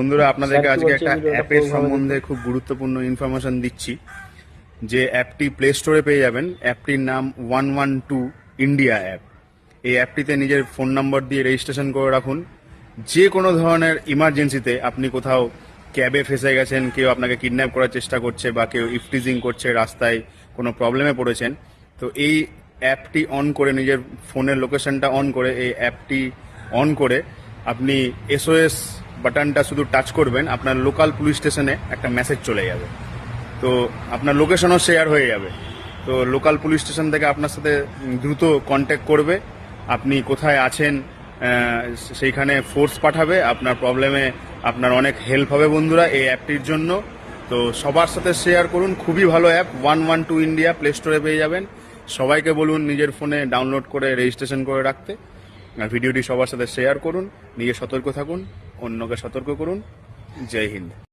বন্ধুরা আপনাদেরকে আজকে একটা অ্যাপের সম্বন্ধে খুব গুরুত্বপূর্ণ ইনফরমেশন দিচ্ছি যে অ্যাপটি প্লে স্টোরে পেয়ে যাবেন। অ্যাপটির নাম one one two India app এই অ্যাপটিতে নিজের ফোন নম্বর দিয়ে রেজিস্ট্রেশন করে রাখুন। যে কোনো ধরনের ইমার্জেন্সিতে আপনি কোথাও ক্যাবে ফেসে গেছেন কেউ আপনাকে কিডন্যাপ করার চেষ্টা করছে বা কেউ ইফটিজিং করছে রাস্তায় কোনো প্রবলেমে পড়েছেন তো এই অ্যাপটি অন করে নিজের ফোনের লোকেশনটা অন করে এই অ্যাপটি অন করে আপনি এসওএস বাটনটা শুধু টাচ করবেন, আপনার লোকাল পুলিশ স্টেশনে একটা মেসেজ চলে যাবে। তো আপনার লোকেশনও শেয়ার হয়ে যাবে। তো লোকাল পুলিশ স্টেশন থেকে আপনার সাথে দ্রুত কন্ট্যাক্ট করবে। আপনি কোথায় আছেন সেইখানে ফোর্স পাঠাবে। আপনার প্রবলেমে আপনার অনেক হেল্প হবে বন্ধুরা এই অ্যাপটির জন্য। তো সবার সাথে শেয়ার করুন, খুবই ভালো app one one two India play স্টোরে পেয়ে যাবেন। সবাইকে বলুন নিজের ফোনে ডাউনলোড করে রেজিস্ট্রেশন করে রাখতে। ভিডিওটি সবার সাথে শেয়ার করুন, নিজে সতর্ক থাকুন। অন্যকে সতর্ক করুন। জয় হিন্দ।